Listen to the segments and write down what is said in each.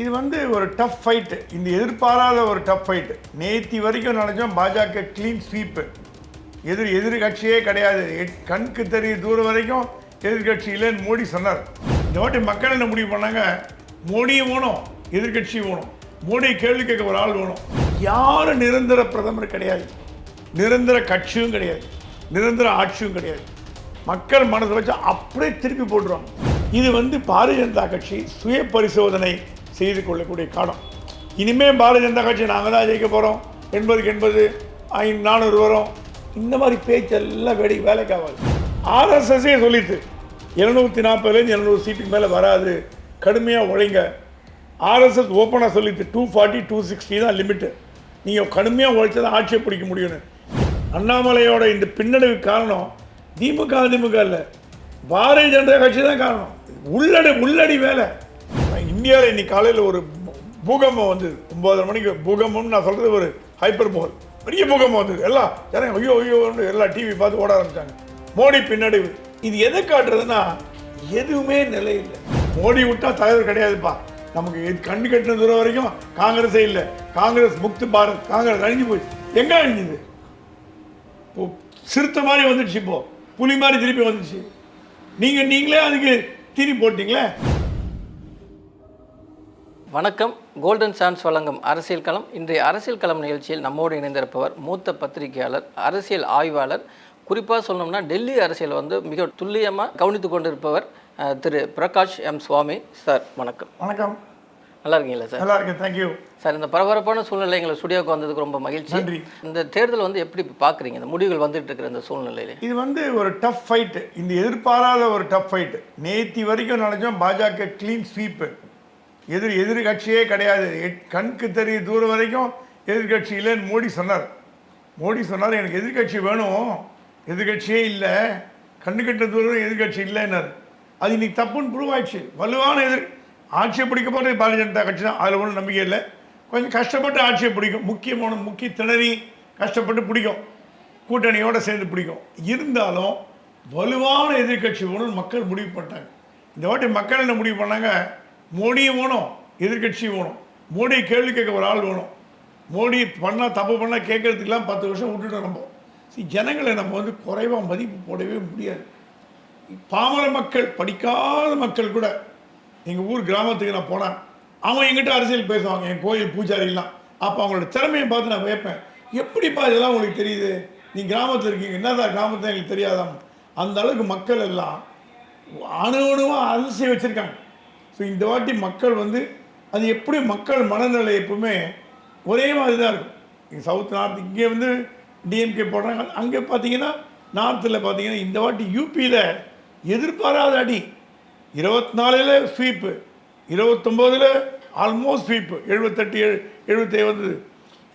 இது வந்து ஒரு டஃப் ஃபைட்டு இந்த எதிர்பாராத ஒரு டஃப் ஃபைட்டு நேத்தி வரைக்கும் நினச்சோம் பாஜக க்ளீன் ஸ்வீப்பு எதிர் எதிர்கட்சியே கிடையாது. எட்- கண்ணுக்கு தெரியும் தூரம் வரைக்கும் எதிர்கட்சி இல்லைன்னு மோடி சொன்னார். இந்த வாட்டி மக்கள் என்ன முடிவு பண்ணாங்க? மோடியும் வேணும் எதிர்கட்சியும் வேணும். மோடியை கேள்வி கேட்க ஒரு ஆள் வேணும். யாரும் நிரந்தர பிரதமர் கிடையாது. நிரந்தர கட்சியும் கிடையாது. நிரந்தர ஆட்சியும் கிடையாது. மக்கள் மனதை வச்சு அப்படியே திருப்பி போட்டுருவாங்க. இது வந்து பாரதிய ஜனதா கட்சி சுய பரிசோதனை செய்து கொள்ளக்கூடிய காலம். இனிமேல் பாரதிய ஜனதா கட்சி நாங்கள் தான் ஜெயிக்க போகிறோம் எண்பதுக்கு எண்பது ஐந்து நானூறு வரும். இந்த மாதிரி பேச்செல்லாம் வேடி வேலைக்கு ஆகாது. ஆர்எஸ்எஸ்ஸே சொல்லிட்டு எழுநூற்றி நாற்பதுலேருந்து எழுநூறு சீட்டுக்கு மேலே வராது. கடுமையாக உழைங்க. ஆர்எஸ்எஸ் ஓப்பனாக சொல்லிட்டு டூ ஃபார்ட்டி டூ சிக்ஸ்டி தான் லிமிட்டு நீங்கள் கடுமையாக உழைச்சா தான் ஆட்சியை பிடிக்க முடியும்னு. அண்ணாமலையோட இந்த பின்னடைவு காரணம் திமுக அதிமுக இல்லை. பாரதிய ஜனதா கட்சி தான் காரணம். உள்ளடி உள்ளடி வேலை. இந்தியாவில் இன்னைக்கு காலையில் ஒரு பூகம்பம் வந்தது. ஒம்பதரை மணிக்கு பூகம்பம்னு நான் சொல்கிறது ஒரு ஹைப்பர் போல் பெரிய பூகம்பம் வந்தது. எல்லாம் ஜனங்க ஐயோ ஐயோன்னு எல்லாம் டிவி பார்த்து ஓட ஆரம்பிச்சாங்க. மோடி பின்னடைவு. இது எதை காட்டுறதுன்னா எதுவுமே நிலை இல்லை. மோடி விட்டால் தலைவர் கிடையாதுப்பா. நமக்கு எது கண்ணு கட்டின தூரம் வரைக்கும் காங்கிரஸே இல்லை. காங்கிரஸ் முக்து பாரத் காங்கிரஸ் அழிஞ்சு போய். எங்கே அழிஞ்சுது? இப்போ சிறுத்தை மாதிரி வந்துடுச்சு இப்போ. புலி மாதிரி திருப்பி வந்துடுச்சு. நீங்கள் நீங்களே அதுக்கு தீனி போட்டிங்களே? வணக்கம். கோல்டன் சான்ஸ் வழங்கும் அரசியல் களம். இன்றைய அரசியல் களம் நிகழ்ச்சியில் நம்மோடு இணைந்திருப்பவர் மூத்த பத்திரிகையாளர் அரசியல் ஆய்வாளர். குறிப்பாக சொல்லணும்னா டெல்லி அரசியல் வந்து மிக துல்லியமாக கவனித்து கொண்டிருப்பவர் திரு பிரகாஷ் எம் சுவாமி. சார் வணக்கம். வணக்கம். நல்லா இருக்கீங்களா சார்? நல்லா இருக்கேன். தேங்க்யூ சார் இந்த பரபரப்பான சூழ்நிலை எங்களை ஸ்டுடியோக்கு வந்ததுக்கு ரொம்ப மகிழ்ச்சி. இந்த தேர்தல் வந்து எப்படி பார்க்குறீங்க இந்த முடிவுகள் வந்துட்டு இருக்கிற இந்த சூழ்நிலையில. இது வந்து ஒரு டஃப் ஃபைட்டு இந்த எதிர்பாராத ஒரு டஃப் ஃபைட்டு நேத்தி வரைக்கும் நினைச்சோம் பாஜக க்ளீன் ஸ்வீப்பு எதிர் எதிர்கட்சியே கிடையாது. எட்- தெரிய தெரியும் தூரம் வரைக்கும் எதிர்கட்சி இல்லைன்னு மோடி சொன்னார். மோடி சொன்னார் எனக்கு எதிர்கட்சி வேணும். எதிர்கட்சியே இல்லை. கண்ணு கட்ட தூரம் எதிர்கட்சி இல்லைன்னார். அது இன்னைக்கு தப்புன்னு ப்ரூவ் ஆயிடுச்சு. வலுவான எதிர் ஆட்சியை பிடிக்க போகிறது பாரதிய ஜனதா கட்சி தான். அதில் ஒன்றும் நம்பிக்கை இல்லை. கொஞ்சம் கஷ்டப்பட்டு ஆட்சியை பிடிக்கும். முக்கியமான முக்கிய திணறி கஷ்டப்பட்டு பிடிக்கும். கூட்டணியோடு சேர்ந்து பிடிக்கும். இருந்தாலும் வலுவான எதிர்க்கட்சி ஒன்று மக்கள் முடிவு பண்ணிட்டாங்க. இந்த வாட்டி மக்கள் என்ன முடிவு பண்ணாங்க? மோடியும் வேணும் எதிர்க்கட்சியும் வேணும். மோடியை கேள்வி கேட்க ஒரு ஆள் வேணும். மோடி பண்ணால் தப்பு பண்ணால் கேட்கறதுக்கெல்லாம் பத்து வருஷம் விட்டுட்டு நம்ம. See, ஜனங்களை நம்ம வந்து குறைவாக மதிப்பு போடவே முடியாது. பாமர மக்கள் படிக்காத மக்கள் கூட எங்கள் ஊர் கிராமத்துக்கு நான் போனேன். அவன் எங்கிட்ட அரசியல் பேசுவாங்க என் கோயில் பூஜாரிலாம். அப்போ அவங்களோட திறமையை பார்த்து நான் வைப்பேன் எப்படிப்பா இதெல்லாம் உங்களுக்கு தெரியுது? நீ கிராமத்தில் இருக்கீங்க என்னதான் கிராமத்தில் எங்களுக்கு தெரியாதாம்? அந்த அளவுக்கு மக்கள் எல்லாம் அணு அணுவாக அலசி வச்சுருக்காங்க. ஸோ இந்த வாட்டி மக்கள் வந்து அது எப்படி மக்கள் மனநிலை எப்பவுமே ஒரே மாதிரி தான் இருக்கும். இங்கே சவுத் நார்த் இங்கே வந்து டிஎம்கே போடுறாங்க. அங்கே பார்த்தீங்கன்னா நார்த்தில் பார்த்தீங்கன்னா இந்த வாட்டி யூபியில் எதிர்பாராத அடி. இருபத்தி நாலில் ஸ்வீப்பு இருபத்தொம்போதில் ஆல்மோஸ்ட் ஸ்வீப்பு எழுபத்தெட்டு எழு எழுபத்தே வந்தது.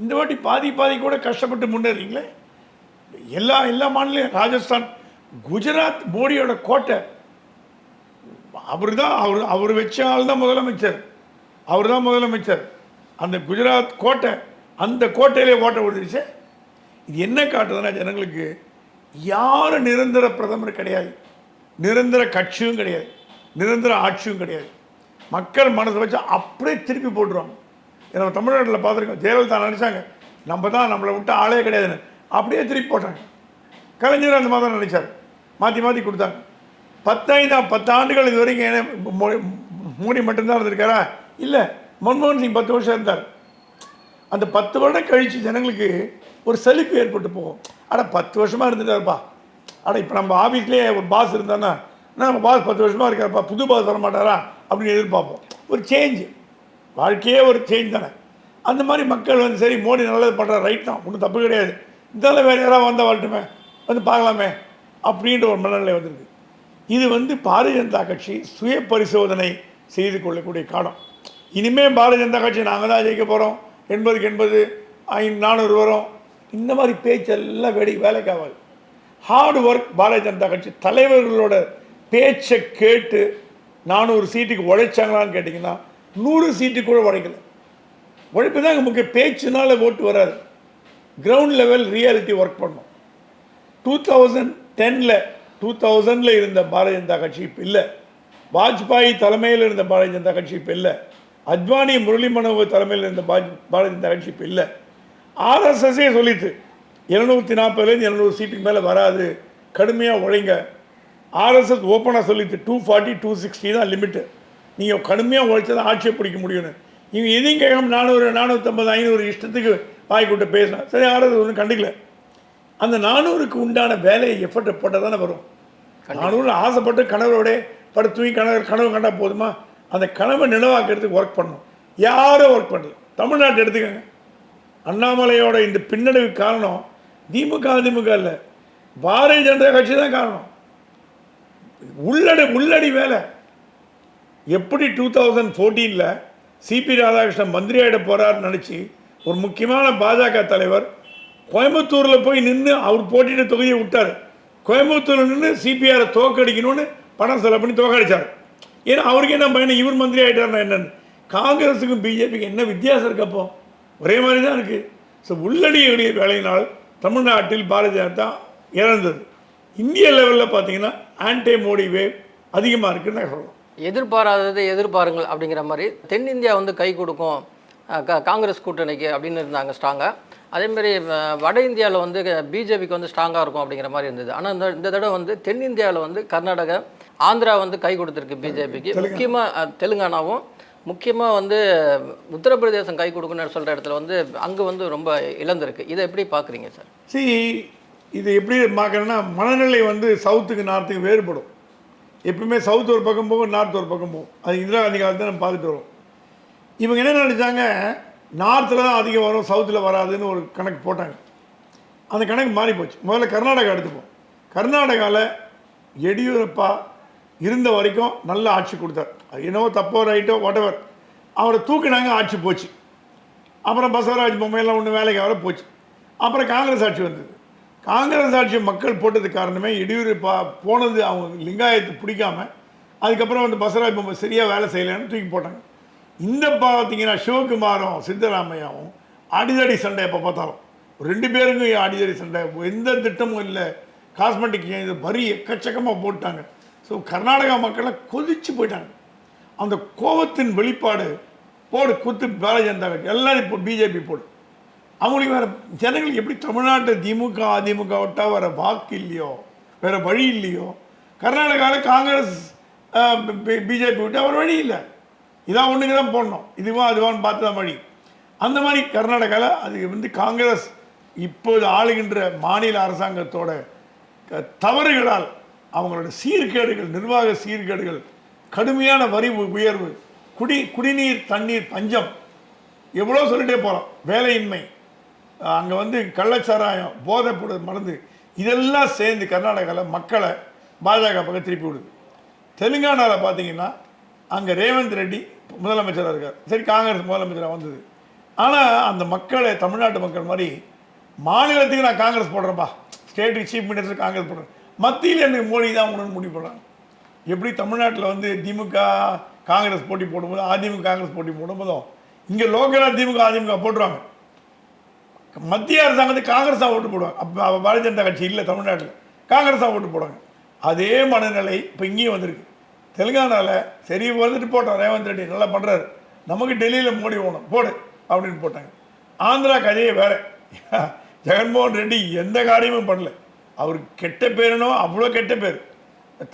இந்த வாட்டி பாதி பாதி கூட கஷ்டப்பட்டு முன்னேறீங்களே? எல்லா எல்லா மாநிலம் ராஜஸ்தான் குஜராத் மோடியோட கோட்டை அவர் தான் அவர் அவர் வச்ச ஆள் தான் முதலமைச்சர். அவர் தான் முதலமைச்சர். அந்த குஜராத் கோட்டை அந்த கோட்டையிலே ஓட்ட விழுந்துருச்சு. இது என்ன காட்டுதுன்னா ஜனங்களுக்கு யாரும் நிரந்தர பிரதமர் கிடையாது. நிரந்தர கட்சியும் கிடையாது. நிரந்தர ஆட்சியும் கிடையாது. மக்கள் மனசை வச்சு அப்படியே திருப்பி போட்டுருவாங்க. நம்ம தமிழ்நாட்டில் பார்த்துருக்கோம் ஜெயலலிதா நினச்சாங்க நம்ம தான் நம்மளை விட்டு ஆளே கிடையாதுன்னு. அப்படியே திருப்பி போட்டாங்க. கலைஞர் அந்த மாதிரி தான் நினைச்சார். மாற்றி மாற்றி கொடுத்தாங்க. பத்தைந்தாம் பத்தாண்டுகள் இது வரைக்கும் ஏன் மோடி மட்டும்தான் இருந்திருக்காரா? இல்லை. மன்மோகன் சிங் பத்து வருஷம் இருந்தார். அந்த பத்து வருடம் கழித்து ஜனங்களுக்கு ஒரு சலிப்பு ஏற்பட்டு போகும். ஆனால் பத்து வருஷமாக இருந்துட்டாருப்பா. ஆனால் இப்போ நம்ம ஆஃபீஸ்லேயே ஒரு பாஸ் இருந்தானா நம்ம பாஸ் பத்து வருஷமாக இருக்காருப்பா. புது பாஸ் வர மாட்டாரா? அப்படின்னு எதிர்பார்ப்போம். ஒரு சேஞ்ச் வாழ்க்கையே ஒரு சேஞ்ச் தானே. அந்த மாதிரி மக்கள் வந்து சரி மோடி நல்லது பண்ணுற ரைட் தான். ஒன்றும் தப்பு கிடையாது. இருந்தாலும் வேறு யாராவது வந்தால் வரட்டுமே. வந்து பார்க்கலாமே. அப்படின்ற ஒரு மனநிலை வந்திருக்கு. இது வந்து பாரதிய ஜனதா கட்சி சுய பரிசோதனை செய்து கொள்ளக்கூடிய காலம். இனிமேல் பாரதிய ஜனதா கட்சி நாங்கள் தான் ஜெயிக்க போகிறோம் எண்பதுக்கு எண்பது ஐந்து நானூறு வரும். இந்த மாதிரி பேச்செல்லாம் வேடி வேலைக்கு ஆகாது. ஹார்ட் ஒர்க் பாரதிய ஜனதா கட்சி தலைவர்களோட பேச்சை கேட்டு நானூறு சீட்டுக்கு உழைச்சாங்களான்னு கேட்டிங்கன்னா நூறு சீட்டு கூட உழைக்கல. உழைப்பு தான் முக்கிய பேச்சுனால ஓட்டு வராது. கிரவுண்ட் லெவல் ரியாலிட்டி ஒர்க் பண்ணும். டூ தௌசண்ட் டெனில் டூ தௌசண்டில் இருந்த பாரதிய ஜனதா கட்சி இப்போ இல்லை. வாஜ்பாய் தலைமையில் இருந்த பாரதிய ஜனதா கட்சி இப்போ இல்லை. அத்வானி முரளி மனோகர் தலைமையில் இருந்த பாஜ் பாரதிய ஜனதா கட்சி இப்போ இல்லை. ஆர்எஸ்எஸ்ஸே சொல்லிட்டு இரநூத்தி நாற்பதுலேருந்து இரநூறு சீட்டுக்கு மேலே வராது. கடுமையாக உழைங்க. ஆர்எஸ்எஸ் ஓப்பனாக சொல்லிட்டு டூ ஃபார்ட்டி டூ சிக்ஸ்டி தான் லிமிட்டு நீங்கள் கடுமையாக உழைச்சா தான் ஆட்சியை பிடிக்க முடியும்னு. இவங்க எதையும் கேட்காம நானூறு நானூற்றம்பது ஐநூறு இஷ்டத்துக்கு வாய் கூட்ட பேசினேன் சரி ஆர்எஸ்எஸ் ஒன்றும் கண்டுக்கல. அந்த நானூறுக்கு உண்டான வேலையை எஃபர்ட்டை போட்டால் தானே வரும். நானும் ஆசைப்பட்டு கணவரோட படுத்து தூங்கி கனவு கனவு கண்டா போதுமா? அந்த கனவை நினைவாக்கிறதுக்கு ஒர்க் பண்ணணும். யாரும் ஒர்க் பண்ணல. தமிழ்நாட்டை எடுத்துக்கோங்க. அண்ணாமலையோட இந்த பின்னடைவு காரணம் திமுக அதிமுக இல்லை. பாரதிய ஜனதா கட்சி தான் காரணம். உள்ளடி உள்ளடி வேலை. எப்படி டூ தௌசண்ட் ஃபோர்டீனில் சிபி ராதாகிருஷ்ணன் மந்திரி ஆகிட போகிறாருன்னு நினச்சி ஒரு முக்கியமான பாஜக தலைவர் கோயம்புத்தூரில் போய் நின்று அவர் போட்டிட்டு தொகுதியை விட்டார். கோயம்புத்தூர் நின்று சிபிஆரை தோக்கடிக்கணும்னு பணம் செலவு பண்ணி தோக்கடிச்சார். ஏன்னா அவருக்கு என்ன பயணம் இவர் மந்திரி ஆகிட்டார்னா என்னன்னு. காங்கிரஸுக்கும் பிஜேபிக்கும் என்ன வித்தியாசம் இருக்கப்போ ஒரே மாதிரி தான் இருக்குது ஸோ உள்ளடியுடைய வேலையினால் தமிழ்நாட்டில் பாரதிய ஜனதா இழந்தது இந்திய லெவலில் பார்த்தீங்கன்னா ஆன்டே மோடி வேவ் அதிகமாக இருக்குன்னு நான் சொல்லுவேன் எதிர்பாராததை எதிர்பாருங்கள் அப்படிங்கிற மாதிரி தென்னிந்தியா வந்து கை கொடுக்கும் காங்கிரஸ் கூட்டணிக்கு அப்படின்னு இருந்தாங்க ஸ்ட்ராங்காக அதேமாரி வட இந்தியாவில் வந்து பிஜேபிக்கு வந்து ஸ்ட்ராங்காக இருக்கும் அப்படிங்கிற மாதிரி இருந்தது. ஆனால் இந்த இந்த தடவை வந்து தென்னிந்தியாவில் வந்து கர்நாடகா ஆந்திரா வந்து கை கொடுத்துருக்கு பிஜேபிக்கு. முக்கியமாக தெலுங்கானாவும். முக்கியமாக வந்து உத்தரப்பிரதேசம் கை கொடுக்குன்னு சொல்கிற இடத்துல வந்து அங்கே வந்து ரொம்ப இழந்திருக்கு. இதை எப்படி பார்க்குறீங்க சார்? சி இது எப்படி பார்க்குறேன்னா மனநிலை வந்து சவுத்துக்கு நார்த்துக்கு வேறுபடும். எப்பவுமே சவுத் ஒரு பக்கம் போகும் நார்த் ஒரு பக்கம் போகும். அது இந்திரா காந்தி காலத்தை நம்ம பார்த்துட்டு வரோம் இவங்க என்ன நினச்சாங்க நார்த்தில் தான் அதிகம் வரும் சவுத்தில் வராதுன்னு ஒரு கணக்கு போட்டாங்க. அந்த கணக்கு மாறி போச்சு. முதல்ல கர்நாடகா எடுத்துப்போம். கர்நாடகாவில் எடியூரப்பா இருந்த வரைக்கும் நல்ல ஆட்சி கொடுத்தார். அது என்னவோ தப்போ ரைட்டோ வாட்டவர் அவரை தூக்கினாங்க ஆட்சி போச்சு. அப்புறம் பசவராஜ் பொம்மையெல்லாம் ஒன்று வேலைக்கு வர போச்சு. அப்புறம் காங்கிரஸ் ஆட்சி வந்தது. காங்கிரஸ் ஆட்சி மக்கள் போட்டது காரணமே எடியூரப்பா போனது அவங்க லிங்காயத்தை பிடிக்காம அதுக்கப்புறம் வந்து பசவராஜ் பொம்மை சரியாக வேலை செய்யலைன்னு தூக்கி போட்டாங்க. இந்த பார்த்தீங்கன்னா சிவகுமாரும் சித்தராமையாவும் அடிதடி சண்டை எப்போ பார்த்தாலும். ரெண்டு பேருக்கும் அடிதடி சண்டை? எந்த திட்டமும் இல்லை. காஸ்மெட்டிக் இது வரி எக்கச்சக்கமாக போட்டாங்க. ஸோ கர்நாடகா மக்களை கொதிச்சு போயிட்டாங்க. அந்த கோபத்தின் வெளிப்பாடு போடு குத்து பாரதிய ஜனதா கட்சி எல்லாரும் இப்போ பிஜேபி போடு. அவங்களுக்கு வேறு ஜனங்களுக்கு எப்படி தமிழ்நாட்டு திமுக அதிமுக விட்டால் வேறு வாக்கு இல்லையோ? வேறு வழி இல்லையோ? கர்நாடகாவில் காங்கிரஸ் பிஜேபி விட்டால் வேறு வழி இல்லை. இதான் ஒன்றுக்கு தான் போடணும். இதுவா அதுவான்னு பார்த்து தான் வழி அந்த மாதிரி கர்நாடகாவில் அது வந்து காங்கிரஸ் இப்போது ஆளுகின்ற மாநில அரசாங்கத்தோட க- தவறுகளால் அவங்களோட சீர்கேடுகள் நிர்வாக சீர்கேடுகள் கடுமையான வரி உயர்வு குடி குடிநீர் தண்ணீர் பஞ்சம் எவ்வளோ சொல்லிட்டே போகிறோம் வேலையின்மை அங்கே வந்து கள்ளச்சாராயம் போதைப்பொருள் மருந்து இதெல்லாம் சேர்ந்து கர்நாடகாவில் மக்களை பாஜக பக்கம் திருப்பி விடுது. தெலுங்கானாவில் பார்த்தீங்கன்னா அங்கே ரேவந்த் ரெட்டி முதலமைச்சராக இருக்கார். சரி காங்கிரஸ் முதலமைச்சராக வந்தது. ஆனால் அந்த மக்களை தமிழ்நாட்டு மக்கள் மாதிரி மாநிலத்துக்கு நான் காங்கிரஸ் போடுறேன்ப்பா ஸ்டேட்டுக்கு சீஃப் மினிஸ்டர் காங்கிரஸ் போடுறேன். மத்தியில் எனக்கு மோடி தான் உணர்ந்து முடிவு பண்ணுறாங்க. எப்படி தமிழ்நாட்டில் வந்து திமுக காங்கிரஸ் போட்டி போடும்போது அதிமுக காங்கிரஸ் போட்டி போடும்போதும் இங்கே லோக்கலாக திமுக அதிமுக போட்டுருவாங்க. மத்திய அரசாங்கத்துக்கு காங்கிரஸாக ஓட்டு போடுவாங்க. அப்போ பாரதிய ஜனதா கட்சி இல்லை தமிழ்நாட்டில். காங்கிரஸாக ஓட்டு போடுவாங்க. அதே மனநிலை இப்போ இங்கேயும் வந்திருக்கு. தெலுங்கானாவில் சரி வந்துட்டு போட்டோம் ரேவந்த் ரெட்டி நல்லா பண்ணுறாரு நமக்கு டெல்லியில் மோடி போகணும் போடு அப்படின்னு போட்டாங்க. ஆந்திரா கதையே வேறு. ஜெகன்மோகன் ரெட்டி எந்த காரியமும் பண்ணல. அவர் கெட்ட பேருனோ அவ்வளோ கெட்ட பேர்.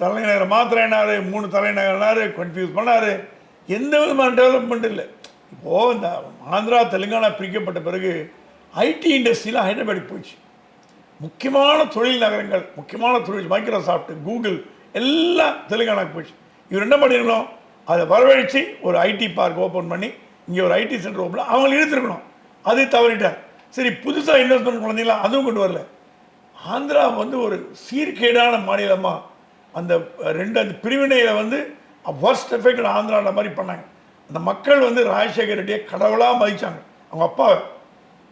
தலைநகர் மாத்திரைனாரு மூணு தலைநகர்னார் கன்ஃபியூஸ் பண்ணார். எந்த விதமான டெவலப்மெண்ட் இல்லை. இப்போது இந்த ஆந்திரா தெலுங்கானா பிரிக்கப்பட்ட பிறகு ஐடி இண்டஸ்ட்ரியில் ஹைதராபாத்துக்கு போயிடுச்சு. முக்கியமான தொழில் நகரங்கள் முக்கியமான தொழில் மைக்ரோசாஃப்ட் கூகுள் எல்லாம் தெலுங்கானாக்கு போயிடுச்சு. இவர் என்ன பண்ணியிருக்கணும் அதை வரவழைச்சு ஒரு ஐடி பார்க் ஓப்பன் பண்ணி இங்கே ஒரு ஐடி சென்டர் ஓப்பன் அவங்களை இழுத்துருக்கணும். அது தவறிட்டார். சரி புதுசாக இன்வெஸ்ட்மெண்ட் குழந்தைங்களா அதுவும் கொண்டு வரல. ஆந்திரா வந்து ஒரு சீர்கேடான மாநிலமாக அந்த ரெண்டு அந்த பிரிவினையில் வந்து ஃபர்ஸ்ட் எஃபெக்ட் ஆந்திரான்ற மாதிரி பண்ணாங்க. அந்த மக்கள் வந்து ராஜசேகர் ரெட்டியை கடவுளாக மதித்தாங்க அவங்க அப்பாவை.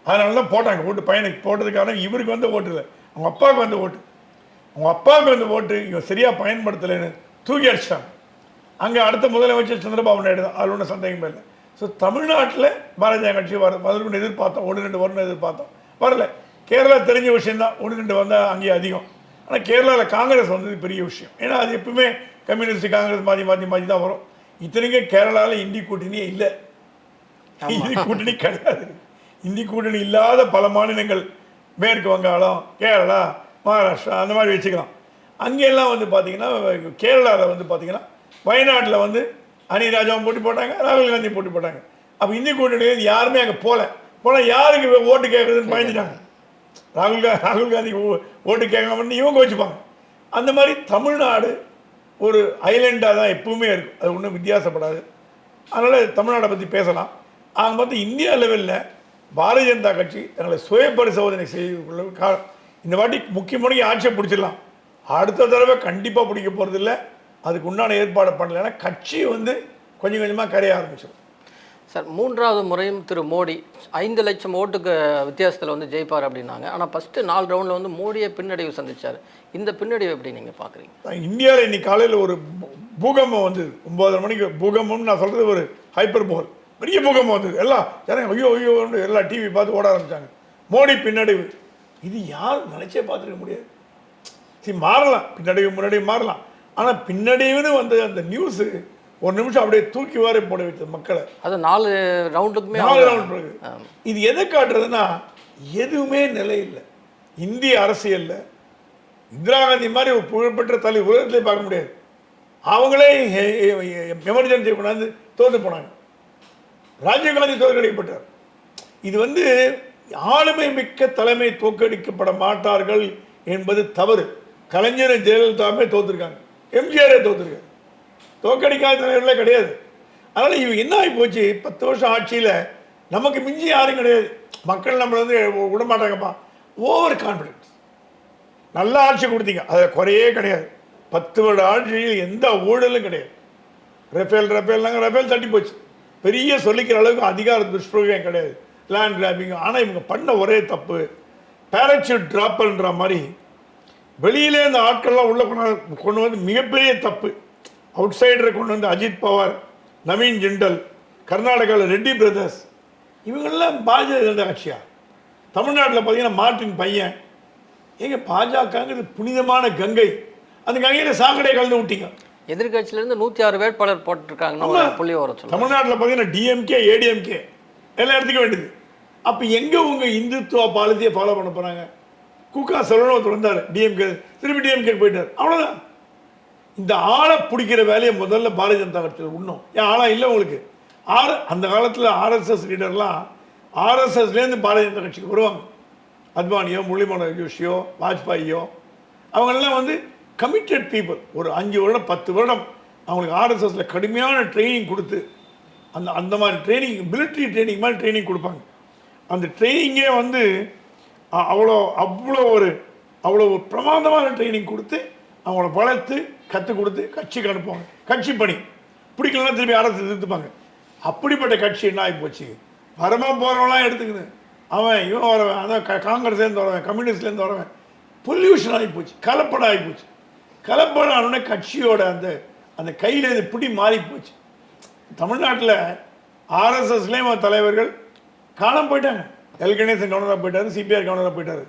அதனால தான் போட்டாங்க. ஓட்டு பையனுக்கு போட்டதுக்கான இவருக்கு வந்து ஓட்டு இல்லை. அவங்க அப்பாவுக்கு வந்து ஓட்டு. அவங்க அப்பாவுக்கு வந்து ஓட்டு இவன் சரியாக பயன்படுத்தலைன்னு தூக்கி அடிச்சிட்டாங்க. அங்கே அடுத்த முதலமைச்சர் சந்திரபாபு நாயுடு தான். அதில் ஒன்றும் சந்தேகமே இல்லை. ஸோ தமிழ்நாட்டில் பாரதிய ஜனதா கட்சி வர வரும்னு எதிர்பார்த்தோம். ஒன்று ரெண்டு வரும்னு எதிர்பார்த்தோம். வரல. கேரளா தெரிஞ்ச விஷயம்தான் ஒன்று ரெண்டு வந்தால் அங்கேயே அதிகம். ஆனால் கேரளாவில் காங்கிரஸ் வந்தது பெரிய விஷயம். ஏன்னா அது எப்பவுமே கம்யூனிஸ்ட் காங்கிரஸ் மாற்றி மாற்றி மாற்றி தான் வரும். இத்தனைக்கும் கேரளாவில் இந்தி கூட்டணியே இல்லை. இந்தி கூட்டணி கிடையாது. இந்தி கூட்டணி இல்லாத பல மாநிலங்கள் மேற்கு வங்காளம் கேரளா மகாராஷ்டிரா அந்த மாதிரி வச்சுக்கலாம். அங்கெல்லாம் வந்து பார்த்தீங்கன்னா கேரளாவில் வந்து பார்த்தீங்கன்னா வயநாட்டில் வந்து அணி ராஜாவும் போட்டி போட்டாங்க ராகுல் காந்தி போட்டி போட்டாங்க. அப்போ இந்திய கூட்டணி யாருமே அங்கே போகல போனால் யாருக்கு ஓட்டு கேட்குறதுன்னு பயந்துட்டாங்க. ராகுல் கா ராகுல் காந்தி ஓ- ஓட்டு கேட்காமன்னு இவங்க வச்சுப்பாங்க. அந்த மாதிரி தமிழ்நாடு ஒரு ஐலண்டாக தான் எப்பவுமே இருக்கும். அது ஒன்றும் வித்தியாசப்படாது. அதனால் தமிழ்நாட்டை பற்றி பேசலாம். ஆக பார்த்து இந்தியா லெவலில் பாரதிய ஜனதா கட்சி தங்களை சுய பரிசோதனை செய்து கொள்ள கா- இந்த வாட்டி முக்கியமான ஆட்சியை பிடிச்சிடலாம். அடுத்த தடவை கண்டிப்பாக பிடிக்க போகிறதில்ல அதுக்கு உண்டான ஏற்பாடு பண்ணலைன்னா கட்சி வந்து கொஞ்சம் கொஞ்சமாக கரைய ஆரம்பிச்சிடும் சார் மூன்றாவது முறையும் திரு மோடி ஐந்து லட்சம் ஓட்டுக்கு வித்தியாசத்தில் வந்து ஜெயிப்பார் அப்படின்னாங்க. ஆனால் ஃபஸ்ட்டு நாலு ரவுண்டில் வந்து மோடியை பின்னடைவு சந்திச்சார். இந்த பின்னடைவு எப்படி நீங்கள் பார்க்குறீங்க இந்தியாவில் இன்னைக்கு காலையில் ஒரு பூகம்பம் வந்தது ஒன்பதரை மணிக்கு பூகம்பம்னு நான் சொல்கிறது ஒரு ஹைப்பர் போல் பெரிய பூகம்பம் வந்தது. எல்லாம் ஜனங்க ஐயோ ஐயோன்னு எல்லாம் டிவி பார்த்து ஓட ஆரம்பிச்சாங்க. மோடி பின்னடைவு. இது யாரும் நினைச்சே பார்த்துருக்க முடியாது. சரி மாறலாம். பின்னடைவு முன்னாடி மாறலாம். ஆனால் பின்னடைவுன்னு வந்த அந்த நியூஸு ஒரு நிமிஷம் அப்படியே தூக்கி வாரி போட வைத்தது மக்களை. அது நாலு ரவுண்டுக்குமே நாலு ரவுண்ட் பிறகு இது எதை காட்டுறதுன்னா எதுவுமே நிலை இல்லை. இந்திய அரசியல்ல இந்திரா காந்தி மாதிரி ஒரு புகழ்பெற்ற தலை உலகத்திலே பார்க்க முடியாது. அவங்களே எமர்ஜென்சி கொண்டாந்து தோற்று போனாங்க. ராஜீவ்காந்தி தோற்கடிக்கப்பட்டார். இது வந்து ஆளுமை மிக்க தலைமை தோற்கடிக்கப்பட மாட்டார்கள் என்பது தவறு. கலைஞரும் ஜெயலலிதாவுமே தோத்துருக்காங்க. எம்ஜிஆரே தோத்துருக்காங்க தோற்கடிக்காத தலைவர்களே கிடையாது. அதனால் இவங்க என்ன ஆகி போச்சு? பத்து வருஷம் ஆட்சியில் நமக்கு மிஞ்சி யாரும் கிடையாது. மக்கள் நம்மளை வந்து விட மாட்டாங்கப்பா. ஓவர் கான்ஃபிடென்ஸ் நல்ல ஆட்சி கொடுத்தீங்க. அதில் குறையே கிடையாது. பத்து வருட ஆட்சியில் எந்த ஊழலும் கிடையாது. ரஃபேல் ரஃபேல்னாங்க ரஃபேல் தட்டி போச்சு. பெரிய சொல்லிக்கிற அளவுக்கு அதிகார துஷ்பிரயோகம் கிடையாது. லேண்ட் கிராபிங் ஆனால் இவங்க பண்ண ஒரே தப்பு. பேரச்சூட் ட்ராப்பர்ன்ற மாதிரி வெளியிலே இந்த ஆட்கள்லாம் உள்ள கொண்டு கொண்டு வந்து மிகப்பெரிய தப்பு. அவுட் சைடரை கொண்டு வந்து அஜித் பவார் நவீன் ஜிண்டல் கர்நாடகாவில் ரெட்டி பிரதர்ஸ் இவங்கெல்லாம் பாஜக கட்சியா? தமிழ்நாட்டில் பார்த்தீங்கன்னா மார்ட்டின் பையன். ஏங்க பாஜகங்கிறது புனிதமான கங்கை. அந்த கங்கையில் சாக்கடை கலந்து விட்டீங்க. எதிர்க்கட்சியிலேருந்து நூற்றி ஆறு வேட்பாளர் போட்டிருக்காங்கன்னு ஒரு புள்ளி வர தமிழ்நாட்டில் பார்த்தீங்கன்னா டிஎம்கே ஏடிஎம்கே எல்லாம் எடுத்துக்க வேண்டியது. அப்போ எங்கே உங்கள் இந்துத்துவ பாலிசியை ஃபாலோ பண்ண போகிறாங்க குக்கா சொல்லணும் தொடர்ந்தார் வந்தார் டிஎம்கே திருப்பி டிஎம்கே போயிட்டார். அவ்வளோதான் இந்த ஆளை பிடிக்கிற வேலையை முதல்ல பாரதிய ஜனதா கட்சியில் உண்ணும். ஏன் ஆளாக இல்லை உங்களுக்கு? ஆர் அந்த காலத்தில் ஆர்எஸ்எஸ் லீடர்லாம் ஆர்எஸ்எஸ்லேருந்து பாரதிய ஜனதா கட்சிக்கு வருவாங்க. அத்வானியோ முரளிமனோகர் ஜோஷியோ வாஜ்பாயோ அவங்கெல்லாம் வந்து கமிட்டட் பீப்புள் ஒரு அஞ்சு வருடம் பத்து வருடம் அவங்களுக்கு ஆர்எஸ்எஸில் கடுமையான ட்ரைனிங் கொடுத்து அந்த அந்த மாதிரி ட்ரைனிங் மிலிட்ரி ட்ரைனிங் மாதிரி ட்ரைனிங் கொடுப்பாங்க. அந்த ட்ரைனிங்கே வந்து அவ்வளோ அவ்வளோ ஒரு அவ்வளோ ஒரு பிரமாதமான ட்ரைனிங் கொடுத்து அவங்கள வளர்த்து கற்றுக் கொடுத்து கட்சிக்கு அனுப்புவாங்க. கட்சி பணி. பிடிக்கலன்னா திரும்பி அரசு திருத்துப்பாங்க. அப்படிப்பட்ட கட்சி என்ன ஆகி போச்சு? வரமா போகிறவங்களாம் எடுத்துக்கிது அவன் இவன் வரவன் அதான் க- காங்கிரஸ்லேருந்து வரவன் கம்யூனிஸ்ட்லேருந்து வரவன். பொல்யூஷன் ஆகி போச்சு. கலப்படம் ஆகி போச்சு. கலப்படம் ஆனோடனே கட்சியோட அந்த அந்த கையில் இது பிடி மாறி போச்சு. தமிழ்நாட்டில் ஆர்எஸ்எஸ்லேயும் தலைவர்கள் காலம் போயிட்டாங்க. எல் கணேசன் கவர்னராக போயிட்டார் சிபிஆர் கவர்னராக போயிட்டார்.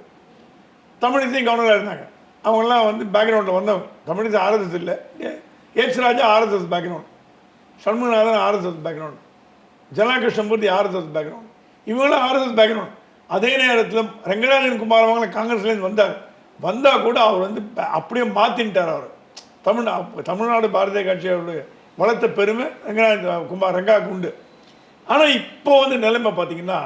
தமிழிசையும் கவர்னராக இருந்தாங்க. அவங்கெல்லாம் வந்து பேக்ரவுண்டில் வந்தவங்க. தமிழிசை ஆர்எஸ்எஸ் இல்லை. H Raja RSS background Shanmuganathan RSS background Jana Krishnamurthy RSS background இவங்களும் ஆர்எஸ்எஸ் பேக்ரவுண்ட் அதே நேரத்தில் ரங்கராஜன் குமார் அவங்கள காங்கிரஸ்லேருந்து வந்தார். வந்தால் கூட அவர் வந்து அப்படியே மாற்றின்ட்டார் அவர். தமிழ்நா தமிழ்நாடு பாரதிய கட்சியோட வளர்த்த பெருமை ரங்கராஜன் குமார் ரங்காவுக்கு உண்டு ஆனால் இப்போ வந்து நிலைமை பார்த்தீங்கன்னா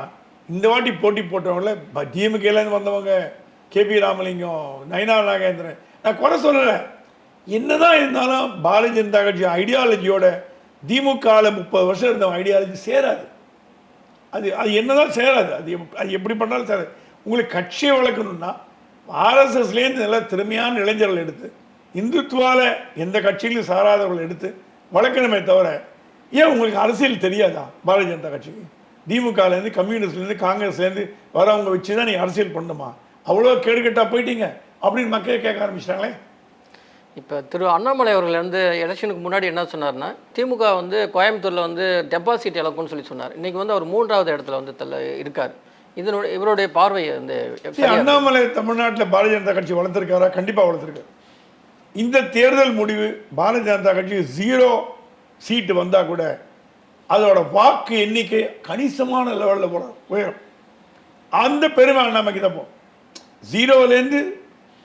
இந்த வாட்டி போட்டி போட்டவங்கள டிஎம்கேலேருந்து வந்தவங்க கேபி ராமலிங்கம் நயனா நாகேந்திரன். நான் குறை சொல்லலை. என்னதான் இருந்தாலும் பாரதிய ஜனதா கட்சி ஐடியாலஜியோட திமுகவில் முப்பது வருஷம் இருந்த ஐடியாலஜி சேராது. அது அது என்னதான் சேராது. அது எப்- அது எப்படி பண்ணாலும் சேராது. உங்களுக்கு கட்சியை வளர்க்கணும்னா ஆர்எஸ்எஸ்லேருந்து நல்ல திறமையான இளைஞர்கள் எடுத்து இந்துத்துவால எந்த கட்சியிலும் சாராதவர்கள் எடுத்து வளர்க்கணுமே தவிர ஏன் உங்களுக்கு அரசியல் தெரியாதா பாரதிய ஜனதா கட்சிக்கு? திமுகலேருந்து கம்யூனிஸ்ட்லேருந்து காங்கிரஸ்லேருந்து வரவங்க வச்சு தான் நீ அரசியல் பண்ணணுமா அவ்வளோ கேடுகட்டா போயிட்டீங்க அப்படின்னு மக்கள் கேட்க ஆரம்பிச்சிட்டாங்களே. இப்போ திரு அண்ணாமலை அவர்கள் வந்து எலெக்ஷனுக்கு முன்னாடி என்ன சொன்னார்னா திமுக வந்து கோயம்புத்தூரில் வந்து டெபாசிட் இழக்கும்னு சொல்லி சொன்னார். இன்னைக்கு வந்து அவர் மூன்றாவது இடத்துல வந்து தள்ள இருக்கார். இதனுடைய இவருடைய பார்வை வந்து அண்ணாமலை தமிழ்நாட்டில் பாரதிய ஜனதா கட்சி வளர்த்துருக்காரா? கண்டிப்பாக வளர்த்துருக்காரு. இந்த தேர்தல் முடிவு பாரதிய ஜனதா கட்சி ஜீரோ சீட்டு வந்தால் கூட அதோட வாக்கு எண்ணிக்கை கணிசமான லெவலில் போட உயரும். அந்த பெருமை அண்ணாமைக்கு தான் போகும் ஜீரோலேருந்து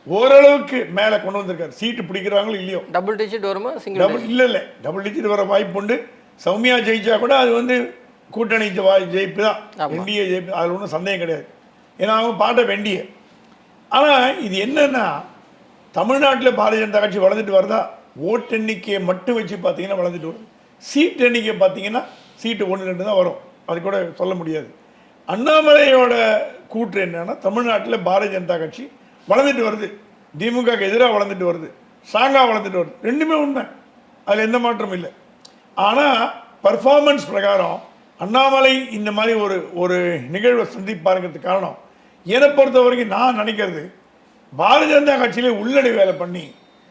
ஓரளவுக்கு மேலே கொண்டு வந்திருக்காரு. சீட்டு பிடிக்கிறாங்களோ இல்லையோ. டபுள் டிஜிட் வருமா? சிங்கிள் டபுள் இல்லை இல்லை. டபுள் டிஜிட் வர வாய்ப்பு உண்டு. சௌமியா ஜெயிச்சா கூட அது வந்து கூட்டணி ஜெயிப்பு தான். என்டிஏ ஜெயிப்பு. அதில் ஒன்றும் சந்தேகம் கிடையாது. ஏன்னா அவங்க பாட்ட வெண்டிய. ஆனால் இது என்னன்னா தமிழ்நாட்டில் பாரதிய ஜனதா கட்சி வளர்ந்துட்டு வருதா? ஓட்டு எண்ணிக்கையை மட்டும் வச்சு பார்த்தீங்கன்னா வளர்ந்துட்டு வருது. சீட் எண்ணிக்கை பார்த்தீங்கன்னா சீட்டு ஒன்று ரெண்டு தான் வரும். அது கூட சொல்ல முடியாது. அண்ணாமலையோட கூற்று என்னன்னா தமிழ்நாட்டில் பாரதிய ஜனதா கட்சி வளர்ந்துட்டு வருது. திமுகக்கு எதிராக வளர்ந்துட்டு வருது. ஸ்ட்ராங்காக வளர்ந்துட்டு வருது. ரெண்டுமே உண்மை. அதில் எந்த மாற்றமும் இல்லை. ஆனால் பர்ஃபார்மன்ஸ் பிரகாரம் அண்ணாமலை இந்த மாதிரி ஒரு ஒரு நிகழ்வை சந்திப்பாருங்கிறது காரணம். என்னை பொறுத்த வரைக்கும் நான் நினைக்கிறது பாரதிய ஜனதா கட்சியிலே உள்ளடி வேலை பண்ணி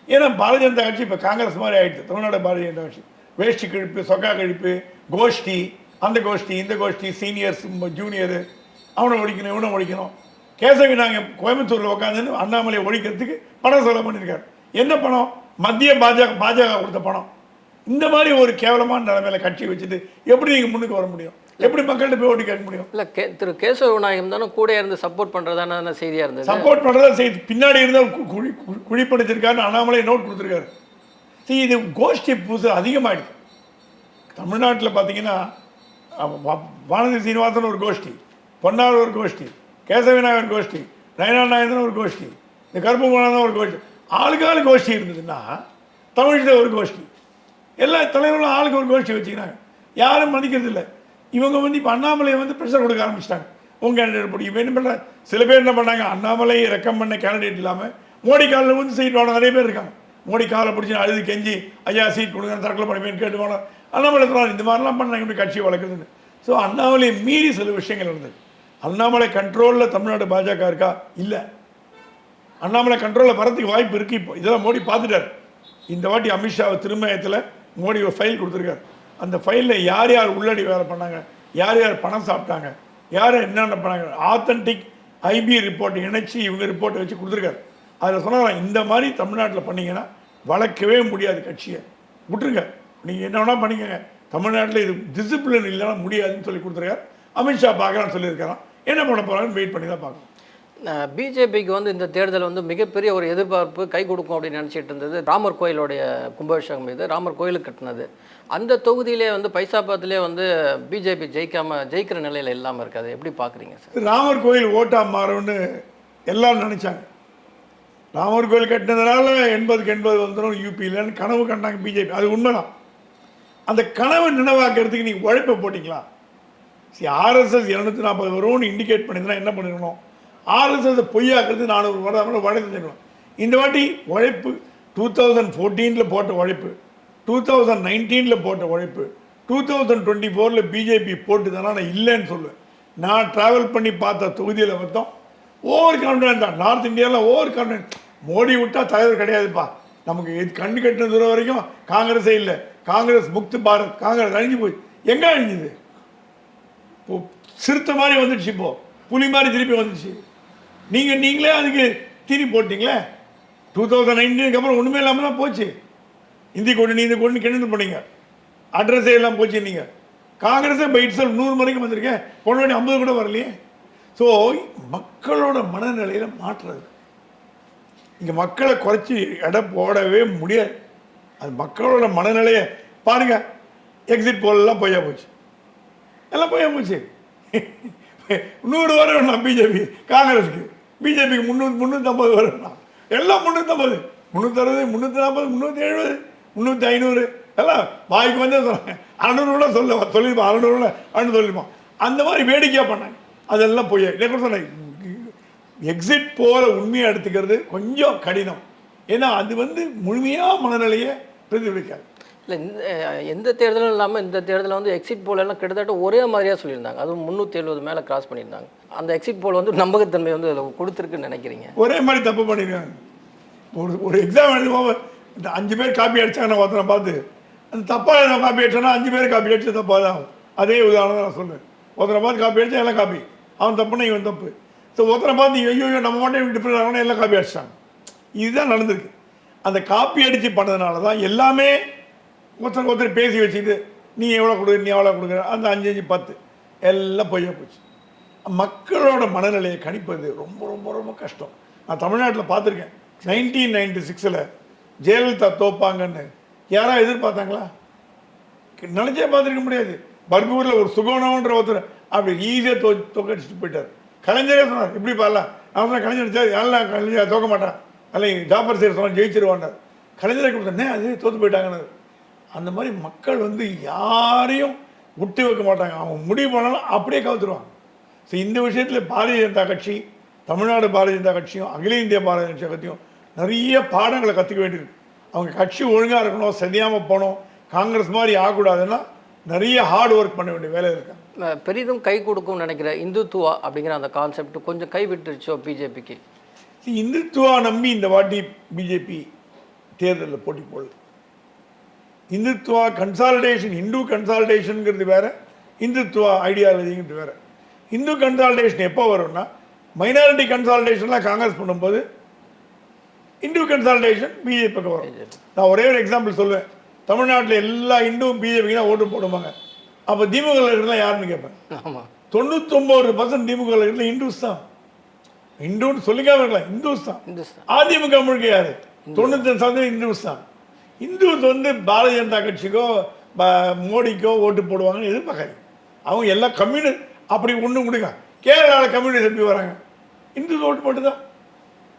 ஏன்னா பாரதிய ஜனதா கட்சி இப்போ காங்கிரஸ் மாதிரி ஆயிடுச்சு. தமிழ்நாடு பாரதிய ஜனதா கட்சி. வேஷ்டி கிழிப்பு சொக்கா கிழிப்பு கோஷ்டி அந்த கோஷ்டி இந்த கோஷ்டி சீனியர்ஸ் ஜூனியரு அவனை ஒழிக்கணும் இவனை ஒழிக்கணும். கேசவி நாங்கள் கோயம்புத்தூரில் உட்காந்து அண்ணாமலையை ஒழிக்கிறதுக்கு பணம் செலவு பண்ணியிருக்காரு. என்ன பணம்? மத்திய பாஜக பாஜக கொடுத்த பணம். இந்த மாதிரி ஒரு கேவலமான நிலைமையில கட்சி வச்சுட்டு எப்படி நீங்கள் முன்னுக்கு வர முடியும்? எப்படி மக்கள்கிட்ட போய் ஓட்டு கேட்க முடியும்? இல்லை கே திரு கேசவ விநாயகம் தானே கூட இருந்து சப்போர்ட் பண்ணுறதான செய்தியாக இருந்தது? சப்போர்ட் பண்ணுறதா செய்து பின்னாடி இருந்தால் குழி கு- குழிப்படுத்திருக்காருன்னு அண்ணாமலை நோட் கொடுத்துருக்காரு. சரி இது கோஷ்டி புதுசு அதிகமாகிடுது தமிழ்நாட்டில் பார்த்தீங்கன்னா வானதி சீனிவாசன் ஒரு கோஷ்டி பொன்னார் ஒரு கோஷ்டி கேசவிநாயகர் கோஷ்டி நயனா நாயந்தன் ஒரு கோஷ்டி இந்த கருப்பு மனதான் ஒரு கோஷ்டி ஆளுக்கு ஆளு கோஷ்டி இருந்ததுன்னா தமிழில் ஒரு கோஷ்டி எல்லா தலைவர்களும் ஆளுக்கு ஒரு கோஷ்டி வச்சுக்கிறாங்க. யாரும் மதிக்கிறது இல்லை. இவங்க வந்து இப்போ அண்ணாமலையை வந்து ப்ரெஷர் கொடுக்க ஆரம்பிச்சிட்டாங்க. உங்கள் கேண்டிடேட் பிடிக்கும் இப்போ என்ன பண்ணுறாங்க சில பேர் என்ன பண்ணாங்க? அண்ணாமலை ரெக்கம் பண்ண கேண்டிடேட் இல்லாமல் மோடி காலில் வந்து சீட் வாங்க நிறைய பேர் இருக்காங்க. மோடி காலை பிடிச்சி அழுது கெஞ்சி ஐயா சீட் கொடுங்க தற்கொலை பண்ணுவேன்னு கேட்டு போனோம் அண்ணாமலை சொல்றாரு, இந்த மாதிரிலாம் பண்ணாங்க இப்படி கட்சி வளர்க்குதுன்னு ஸோ அண்ணாமலையை மீறி சில விஷயங்கள் இருந்தது அண்ணாமலை கண்ட்ரோலில் தமிழ்நாடு பாஜக இருக்கா? இல்லை. அண்ணாமலை கண்ட்ரோலில் வரதுக்கு வாய்ப்பு இருக்குது இப்போ. இதெல்லாம் மோடி பார்த்துட்டார். இந்த வாட்டி அமித்ஷா திருமயத்தில் மோடி ஒரு ஃபைல் கொடுத்துருக்காரு. அந்த ஃபைலில் யார் யார் உள்ளடி வேலை பண்ணாங்க? யார் யார் பணம் சாப்பிட்டாங்க? யார் என்னென்ன பண்ணாங்க? ஆத்தன்டிக் ஐபி ரிப்போர்ட் இணைச்சி இவங்க ரிப்போர்ட்டை வச்சு கொடுத்துருக்காரு. அதில் சொன்னாங்க இந்த மாதிரி தமிழ்நாட்டில் பண்ணிங்கன்னா வளர்க்கவே முடியாது கட்சியை. விட்டுருங்க. நீங்கள் என்ன வேணால் பண்ணிக்கங்க. தமிழ்நாட்டில் இது டிசிப்ளின் இல்லைன்னா முடியாதுன்னு சொல்லி கொடுத்துருக்காரு. அமித்ஷா பார்க்கலான்னு சொல்லியிருக்காராம் என்ன பண்ண போகிறாங்கன்னு வெயிட் பண்ணி தான் பார்க்கணும். பிஜேபிக்கு வந்து இந்த தேர்தல் வந்து மிகப்பெரிய ஒரு எதிர்பார்ப்பு கை கொடுக்கும் அப்படின்னு நினச்சிட்டு இருந்தது ராமர் கோயிலுடைய கும்பாபிஷேகம் மீது. ராமர் கோயிலுக்கு கட்டினது. அந்த தொகுதியிலே வந்து பைசாபாத்திலே வந்து பிஜேபி ஜெயிக்காம ஜெயிக்கிற நிலையில் இல்லாமல் இருக்காது. எப்படி பார்க்குறீங்க சார்? ராமர் கோயில் ஓட்டா மாறும்னு எல்லாரும் நினைச்சாங்க. ராமர் கோயில் கட்டினதுனால எண்பதுக்கு எண்பது வந்துடும் யூபியிலன்னு கனவு கண்டாங்க பிஜேபி அது உண்மைதான். அந்த கனவை நினைவாக்கிறதுக்கு நீங்கள் உழைப்பை போட்டிங்களா? சரி ஆர்எஸ்எஸ் இரநூத்தி நாற்பது வரும்னு இண்டிகேட் பண்ணியிருந்தா என்ன பண்ணிருக்கணும்? ஆர்எஸ்எஸ் பொய்யாக்குறது நானூறு வருடம் உழைப்பு செஞ்சிடணும் இந்த வாட்டி உழைப்பு டூ தௌசண்ட் ஃபோர்டீனில் போட்ட உழைப்பு டூ தௌசண்ட் நைன்டீனில் போட்ட உழைப்பு டூ தௌசண்ட் டுவெண்ட்டி ஃபோரில் பிஜேபி போட்டுதானா நான் இல்லைன்னு சொல்லுவேன் நான் ட்ராவல் பண்ணி பார்த்த தொகுதியில் மொத்தம் ஓவர் கான்ஃபிடென்ட் தான். நார்த் இந்தியாவில் ஓவர் கான்ஃபிடென்ட் மோடி விட்டால் தலைவர் கிடையாதுப்பா. நமக்கு இது கண்ணு கட்டின தூரம் வரைக்கும் காங்கிரஸே இல்லை. காங்கிரஸ் முக்து பாரத் காங்கிரஸ் அழிஞ்சு போய் எங்கே அழிஞ்சுது? இப்போ சிறுத்தை மாதிரி வந்துடுச்சு இப்போ. புலி மாதிரி திருப்பி வந்துடுச்சு. நீங்கள் நீங்களே அதுக்கு தீனி போட்டிங்களே? டூ தௌசண்ட் நைன்டீனுக்கு அப்புறம் ஒன்றுமே இல்லாமல் தான் போச்சு. இந்தி கொண்டு இந்த கொண்டு கிணந்து போனீங்க. அட்ரஸே எல்லாம் போச்சு நீங்கள் காங்கிரஸே பைட் செல் நூறு மணிக்கு வந்திருக்கேன். பொண்ணு ஐம்பது கூட வரலையே. ஸோ மக்களோட மனநிலையில் மாற்றுறது. இங்கே மக்களை குறைச்சி எடை போடவே முடியாது. அது மக்களோட மனநிலையை பாருங்க எக்ஸிட் போலெல்லாம் பொய்யா போச்சு. எல்லாம் பொய்யா போச்சு. நூறு வரை நான் பிஜேபி காங்கிரஸுக்கு. பிஜேபிக்கு முந்நூறு முந்நூற்றம்பது வரும் எல்லாம் முந்நூற்றம்பது முந்நூற்றறுபது முந்நூற்றி நாற்பது முந்நூற்றி எழுபது முந்நூற்றி ஐநூறு எல்லாம் வாய்க்கு வந்து சொல்கிறேன் அறநூறு கூட சொல்ல சொல்லியிருப்பான் அறநூறு கூட அறநூறு சொல்லியிருப்பான் அந்த மாதிரி வேடிக்கையாக பண்ணாங்க. அதெல்லாம் பொய்யா இதை கூட சொன்னேன் எக்ஸிட் போல உண்மையை எடுத்துக்கிறது கொஞ்சம் கடினம். ஏன்னா அது வந்து முழுமையாக மனநிலையை பிரதிபலிக்காது. இல்லை இந்த எந்த தேர்தலும் இல்லாமல் இந்த தேர்தலில் வந்து எக்ஸிட் போல் எல்லாம் கிட்டத்தட்ட ஒரே மாதிரியாக சொல்லியிருந்தாங்க. அதுவும் முந்நூற்றி எழுபது மேலே கிராஸ் பண்ணியிருந்தாங்க. அந்த எக்ஸிட் போல் வந்து நம்பகத்தன்மை வந்து அதில் கொடுத்துருக்குன்னு நினைக்கிறீங்க? ஒரே மாதிரி தப்பு பண்ணிருக்காங்க. ஒரு ஒரு எக்ஸாம் எழுதும்போது இந்த அஞ்சு பேர் காப்பி அடிச்சாங்க ஒருத்தனை பார்த்து அந்த தப்பாக எழுத காப்பி அடிச்சானா அஞ்சு பேர் காப்பி அடிச்சு தப்பாக தான். அதே உதாரணம் நான் சொல்லுவேன் ஒருத்தனை பார்த்து காப்பி அடிச்சா எல்லாம் காப்பி அவன் தப்புனா இவன் தப்பு. ஸோ ஒருத்தனை பார்த்து ஐயோ நம்ம மட்டும் டிஃப்ரெண்ட் ஆகணும் எல்லாம் காப்பி அடிச்சிட்டாங்க. இதுதான் நடந்திருக்கு. அந்த காப்பி அடித்து பண்ணதுனால தான் எல்லாமே ஒருத்தருக்கு ஒருத்தர் பேசி வச்சுக்கிட்டு நீ எவ்வளோ கொடுக்குற நீ எவ்வளோ கொடுக்குற? அந்த அஞ்சு அஞ்சு பத்து எல்லாம் பொய்யா போச்சு. மக்களோட மனநிலையை கணிப்பது ரொம்ப ரொம்ப ரொம்ப கஷ்டம். நான் தமிழ்நாட்டில் பார்த்துருக்கேன். நைன்டீன் நைன்டி சிக்ஸில் ஜெயலலிதா தோப்பாங்கன்னு யாராவது எதிர்பார்த்தாங்களா? நினச்சே பார்த்துருக்க முடியாது. பர்கூரில் ஒரு சுகோணம்ன்ற ஒருத்தர் அப்படி ஈஸியாக தோ தோக்கடிச்சுட்டு போயிட்டார். கலைஞரே சொன்னார் இப்படி பாரலாம்? நான் சொன்னேன் கலைஞர் சரி எல்லாம் கலைஞர் தோக்க மாட்டான்? அல்ல ஜாப்பர் சேர் சொன்னால் ஜெயிச்சிருவாண்டார் கலைஞரை கொடுத்தனே அது? தோத்து போயிட்டாங்கன்னு. அந்த மாதிரி மக்கள் வந்து யாரையும் விட்டு வைக்க மாட்டாங்க. அவங்க முடிவு பண்ணாலும் அப்படியே கவுத்துருவாங்க. ஸோ இந்த விஷயத்தில் பாரதிய ஜனதா கட்சி தமிழ்நாடு பாரதிய ஜனதா கட்சியும் அகில இந்திய பாரதிய ஜனதா கட்சியும் நிறைய பாடங்களை கற்றுக்க வேண்டியிருக்கு. அவங்க கட்சி ஒழுங்காக இருக்கணும் சரியாமல் போகணும் காங்கிரஸ் மாதிரி ஆகக்கூடாதுன்னா நிறைய ஹார்ட் ஒர்க் பண்ண வேண்டிய வேலை இருக்காங்க அஹ் பெரிதும் கை கொடுக்கும்னு நினைக்கிற இந்துத்துவா அப்படிங்கிற அந்த கான்செப்ட் கொஞ்சம் கை விட்டுருச்சோ பிஜேபிக்கு? இந்துத்துவா நம்பி இந்த வாட்டி பிஜேபி தேர்தலில் போட்டி போடல. இந்துத்துவா கன்சாலிடேஷன் இந்து கன்சாலிடேஷனுங்கிறது வேற இந்துத்துவா ஐடியாலஜிங்கிறது வேற. இந்து கன்சாலிடேஷன் எப்போ வரும்னா மைனாரிட்டி கன்சாலிடேஷன்லாம் காங்கிரஸ் பண்ணும்போது இந்து கன்சாலிடேஷன் பிஜேபி பக்கம் வரும். நான் ஒரே ஒரு எக்ஸாம்பிள் சொல்லுவேன் தமிழ்நாட்டில் எல்லா இந்துவும் பிஜேபிக்கு தான் ஓட்டு போடுவாங்க. அப்போ திமுக இருந்தால் யாருன்னு கேட்பேன். ஆமாம் தொண்ணூத்தொம்பது பர்சன்ட் திமுக இருக்கிற இந்துஸ் தான். இந்துன்னு சொல்லிக்காம இருக்கலாம். இந்துஸ் தான். அதிமுக முழுக்க யாரு? தொண்ணூத்தஞ்சு சதவீதம் இந்துஸ் தான். இந்துஸ் வந்து பாரதிய ஜனதா கட்சிக்கோ மோடிக்கோ ஓட்டு போடுவாங்கன்னு எதிர்பார்க்காது அவங்க எல்லாம் கம்யூனிஸ்ட் அப்படி ஒன்று கொடுங்க கேரளாவில் கம்யூனிஸ்ட் எப்படி வராங்க. இந்துஸ் ஓட்டு போட்டு தான்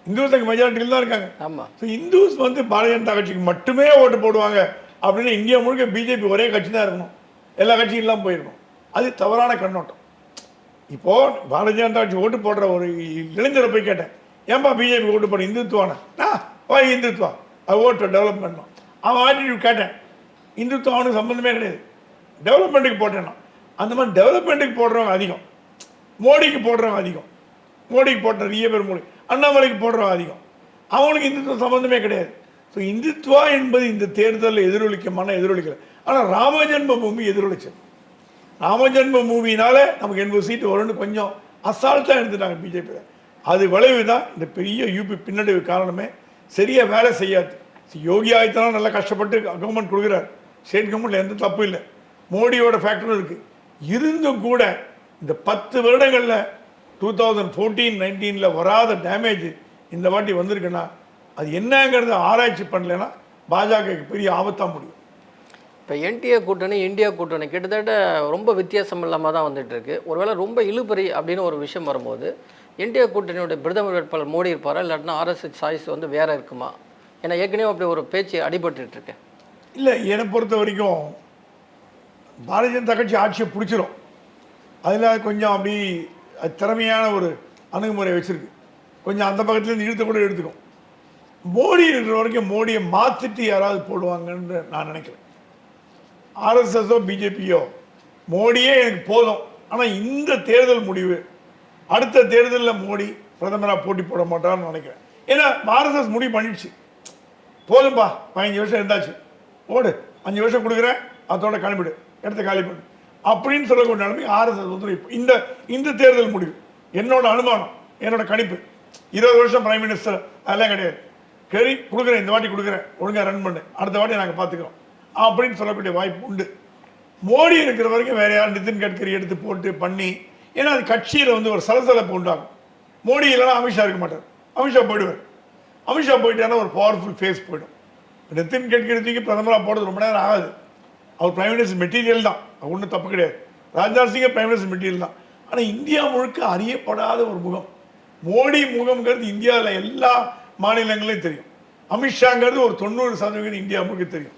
இந்துஸ் அங்கே மெஜாரிட்டியில் தான் இருக்காங்க. ஆமாம் ஸோ இந்துஸ் வந்து பாரதிய ஜனதா கட்சிக்கு மட்டுமே ஓட்டு போடுவாங்க. அப்படின்னு இந்தியா முழுக்க பிஜேபி ஒரே கட்சி தான் இருக்கணும். எல்லா கட்சியெல்லாம் போயிருக்கணும். அது தவறான கண்ணோட்டம். இப்போ பாரதிய ஜனதா கட்சி ஓட்டு போடுற ஒரு இளைஞரை போய் கேட்டேன். ஏன்பா பிஜேபி ஓட்டு போட இந்துத்துவானா? வா இந்துத்துவா. அது ஓட்டு டெவலப் பண்ணணும் அவன் ஆட்டிடியூட் கேட்டேன். இந்துத்துவம் அவனுக்கு சம்மந்தமே கிடையாது. டெவலப்மெண்ட்டுக்கு போட்டேன்னா அந்த மாதிரி டெவலப்மெண்ட்டுக்கு போடுறவங்க அதிகம். மோடிக்கு போடுறவங்க அதிகம். மோடிக்கு போட்ட நிறைய பேர் மோடி அண்ணாமலைக்கு போடுறவங்க அதிகம். அவனுக்கு இந்துத்துவம் சம்மந்தமே கிடையாது. ஸோ இந்துத்வா என்பது இந்த தேர்தலில் எதிரொலிக்குமான எதிரொலிக்கல. ஆனால் ராமஜென்ம பூமி எதிரொலிச்சது. ராமஜென்ம மூவினால நமக்கு எண்பது சீட்டு வரும்னு கொஞ்சம் அசால்ட்டாக எடுத்துட்டாங்க பிஜேபியில் அது விளைவு தான். இந்த பெரிய யூபி பின்னடைவு காரணமே. சரியாக வேலை செய்யாது. யோகி ஆதித்யநாத் நல்லா கஷ்டப்பட்டு கவர்மெண்ட் கொடுக்குறார். ஸ்டேட் கவர்மெண்ட்ல எந்த தப்பும் இல்லை. மோடியோட ஃபேக்டரும் இருக்குது இருந்தும் கூட இந்த பத்து வருடங்களில் டூ தௌசண்ட் ஃபோர்டீன் நைன்டீனில் வராத டேமேஜ் இந்த வாட்டி வந்திருக்குன்னா அது என்னங்கிறத ஆராய்ச்சி பண்ணலைன்னா பாஜகவுக்கு பெரிய ஆபத்தாக முடியும். இப்போ என்டிஏ கூட்டணி இந்தியா கூட்டணி கிட்டத்தட்ட ரொம்ப வித்தியாசம் இல்லாமல் தான் வந்துட்டு இருக்கு. ஒருவேளை ரொம்ப இழுபறி அப்படின்னு ஒரு விஷயம் வரும்போது என்டிஏ கூட்டணியோட பிரதமர் வேட்பாளர் மோடி இருப்பாரா? இல்லாட்டினா ஆர்எஸ்எஸ் சாய்ஸ் வந்து வேற இருக்குமா? ஏன்னா ஏற்கனவே அப்படி ஒரு பேச்சு அடிபட்டுட்டு இருக்கு. இல்லை என்னை பொறுத்த வரைக்கும் பாரதிய ஜனதா கட்சி ஆட்சியை பிடிச்சிரும். அதில் கொஞ்சம் அப்படி அது திறமையான ஒரு அணுகுமுறை வச்சிருக்கு. கொஞ்சம் அந்த பக்கத்துலேருந்து இழுத்து கூட எடுத்துக்கும். மோடி இருக்கிற வரைக்கும் மோடியை மாற்றிட்டு யாராவது போடுவாங்கன்னு நான் நினைக்கிறேன். ஆர்எஸ்எஸோ பிஜேபியோ மோடியே எனக்கு போதும். ஆனால் இந்த தேர்தல் முடிவு அடுத்த தேர்தலில் மோடி பிரதமராக போட்டி போட மாட்டார்னு நினைக்கிறேன். ஏன்னா ஆர்எஸ்எஸ் முடிவு பண்ணிடுச்சு. போதும்பா பதினஞ்சு வருஷம் இருந்தாச்சு. ஓடு அஞ்சு வருஷம் கொடுக்குறேன் அதோட கிளம்பிடு இடத்த காலி பண்ணு. அப்படின்னு சொல்லக்கூடிய நிலைமை ஆர்எஸ்எஸ் வந்து இப்போ இந்த இந்த தேர்தல் முடிவு என்னோட அனுமானம் என்னோட கணிப்பு. இருபது வருஷம் பிரைம் மினிஸ்டர் அதெல்லாம் கிடையாது. சரி கொடுக்குறேன் இந்த வாட்டி கொடுக்குறேன். ஒழுங்காக ரன் பண்ணு. அடுத்த வாட்டி நாங்கள் பார்த்துக்கிறோம் அப்படின்னு சொல்லக்கூடிய வாய்ப்பு உண்டு. மோடி இருக்கிற வரைக்கும் வேற யார் நிதின் கட்கரி எடுத்து போட்டு பண்ணி ஏன்னா அது கட்சியில் வந்து ஒரு சலசலப்பு உண்டாகும். மோடி இல்லைன்னா அமித்ஷா இருக்க மாட்டார். அமித்ஷா போயிடுவார். அமித்ஷா போயிட்டாருன்னா ஒரு பவர்ஃபுல் ஃபேஸ் போயிடும். நிதின் கட்கரி தூக்கி பிரதமராக போடுறது ரொம்ப நேரம் ஆகாது. அவர் பிரைம் மினிஸ்டர் மெட்டீரியல் தான். அது ஒன்றும் தப்பு கிடையாது. ராஜ்நாத் சிங்கே பிரைம் மினிஸ்டர் மெட்டீரியல் தான். ஆனால் இந்தியா முழுக்க அறியப்படாத ஒரு முகம். மோடி முகம்ங்கிறது இந்தியாவில் எல்லா மாநிலங்களையும் தெரியும். அமித்ஷாங்கிறது ஒரு தொண்ணூறு சதவீதம் இந்தியா முழுக்க தெரியும்.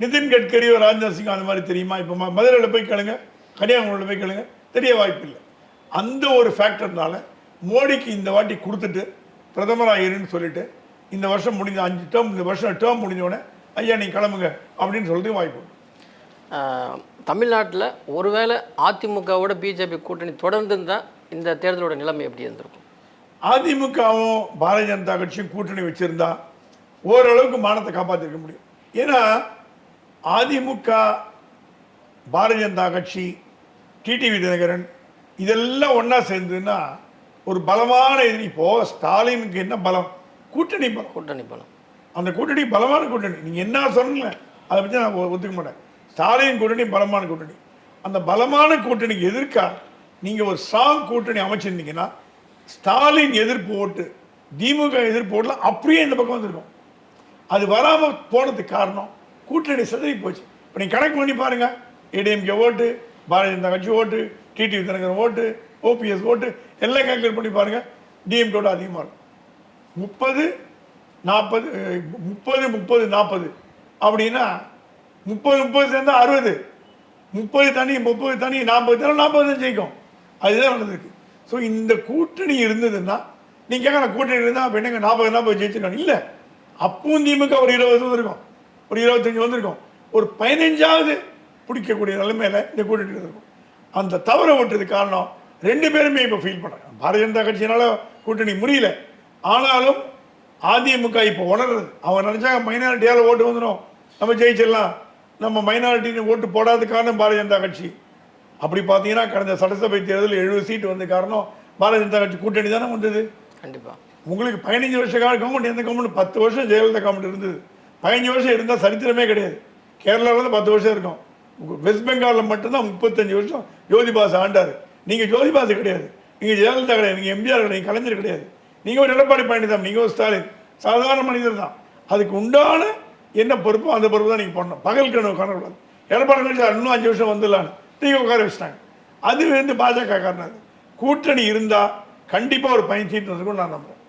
நிதின் கட்கரி ஒரு ராஜ்நாத் சிங் அந்த மாதிரி தெரியுமா? இப்போ மதுரையில் போய் கேளுங்க. கன்னியாகுமரியில் போய் கேளுங்க. தெரிய வாய்ப்பு இல்லை. அந்த ஒரு ஃபேக்டர்னால மோடிக்கு இந்த வாட்டி கொடுத்துட்டு பிரதமராக இருன்னு சொல்லிட்டு இந்த வருஷம் முடிஞ்ச அஞ்சு டேர்ம் இந்த வருஷம் டேர்ம் முடிஞ்சோடனே ஐயா நீ கிளம்புங்க. அப்படின்னு சொல்லிட்டு வாய்ப்பு தமிழ்நாட்டில் ஒருவேளை அதிமுகவோட பிஜேபி கூட்டணி தொடர்ந்து இருந்தால் இந்த தேர்தலோட நிலைமை எப்படி இருந்திருக்கும்? அதிமுகவும் பாரதிய ஜனதா கட்சியும் கூட்டணி வச்சிருந்தா ஓரளவுக்கு மானத்தை காப்பாற்றிருக்க முடியும். ஏன்னா அதிமுக பாரதிய ஜனதா கட்சி டிடிவி தினகரன் இதெல்லாம் ஒன்றா சேர்ந்துன்னா ஒரு பலமான எதிரி. இப்போ ஸ்டாலினுக்கு என்ன பலம்? கூட்டணி பலம். கூட்டணி பலம். அந்த கூட்டணி பலமான கூட்டணி. நீங்கள் என்ன சொன்னீங்க அதை பற்றி நான் ஒத்துக்க மாட்டேன். ஸ்டாலின் கூட்டணி பலமான கூட்டணி. அந்த பலமான கூட்டணிக்கு எதிர்க்கா நீங்கள் ஒரு ஸ்ட்ராங் கூட்டணி அமைச்சிருந்தீங்கன்னா ஸ்டாலின் எதிர்ப்பு ஓட்டு திமுக எதிர்ப்பு ஓட்டுல அப்படியே இந்த பக்கம் வந்திருக்கும். அது வராமல் போனதுக்கு காரணம் கூட்டணி சிதறி போச்சு. இப்போ நீங்கள் கணக்கு பண்ணி பாருங்கள் ஏடிஎம்கே ஓட்டு பாரதிய ஜனதா கட்சி ஓட்டு டிடிவி தினகரன் ஓட்டு ஓபிஎஸ் ஓட்டு எல்லாம் கேல்குலேட் பண்ணி பாருங்கள் டிஎம்கேவோட அதிகமாக இருக்கும். முப்பது நாற்பது முப்பது முப்பது நாற்பது அப்படின்னா முப்பது முப்பது சேர்ந்தால் அறுபது. முப்பது தனி முப்பது தனி நாற்பது தனி நாற்பது தான் ஜெயிக்கும். அதுதான் நடந்திருக்கு. ஸோ இந்த கூட்டணி இருந்ததுன்னா நீங்கள் கேட்கலாம் கூட்டணி இருந்தால் அப்போ என்னங்க நாற்பது நாற்பது ஜெயிச்சிருக்காங்க? இல்லை. அப்பவும் திமுக ஒரு இருபது வந்திருக்கும். ஒரு இருபத்தஞ்சி வந்திருக்கும். ஒரு பதினஞ்சாவது பிடிக்கக்கூடிய நிலைமையில இந்த கூட்டணி இருந்திருக்கும். அந்த தவறை ஓட்டுறது காரணம் ரெண்டு பேருமே இப்போ ஃபீல் பண்ணுறாங்க பாரதிய ஜனதா கட்சியினால கூட்டணி முடியல. ஆனாலும் அதிமுக இப்போ உணர்றது. அவங்க நினச்சாங்க மைனாரிட்டியால் ஓட்டு வந்துடும் நம்ம ஜெயிச்சிடலாம். நம்ம மைனாரிட்டின்னு ஓட்டு போடாத காரணம் பாரதிய ஜனதா கட்சி. அப்படி பார்த்தீங்கன்னா கடந்த சட்டசபை தேர்தலில் எழுபது சீட்டு வந்த காரணம் பாரதிய ஜனதா கட்சி கூட்டணி தானே வந்தது? கண்டிப்பாக உங்களுக்கு பதினஞ்சு வருஷ கால கவர்மெண்ட் எந்த கவர்மெண்ட் பத்து வருஷம் ஜெயலலிதா கவர்மெண்ட் இருந்தது. பதினஞ்சு வருஷம் இருந்தால் சரித்திரமே கிடையாது. கேரளாவில் தான் பத்து வருஷம் இருக்கும். வெஸ்ட் பெங்காலில் மட்டும்தான் முப்பத்தஞ்சு வருஷம் ஜோதிபாஸ் ஆண்டார். நீங்கள் ஜோதிபாஸ் கிடையாது. நீங்கள் ஜெயலலிதா கிடையாது. நீங்கள் எம்ஜிஆர் கிடையாது. நீங்கள் கலைஞர் கிடையாது. நீங்கள் ஒரு எடப்பாடி பழனிசாமி நீங்கள் ஒரு ஸ்டாலின். சாதாரண மனிதர் தான். அதுக்கு உண்டான என்ன பொறுப்போ அந்த பொறுப்பு தான் நீங்கள் பண்ணணும். பகல் கனவு. காணக்கூடாது எடப்பாடி பழனிசாமி இன்னும் அஞ்சு வருஷம் வந்துடலான்னு. நீங்கள் உட்கார வச்சுட்டாங்க. அது வந்து பாஜக காரணம் கூட்டணி இருந்தால் கண்டிப்பாக ஒரு பயன் சீட்டு நான் நம்புகிறேன்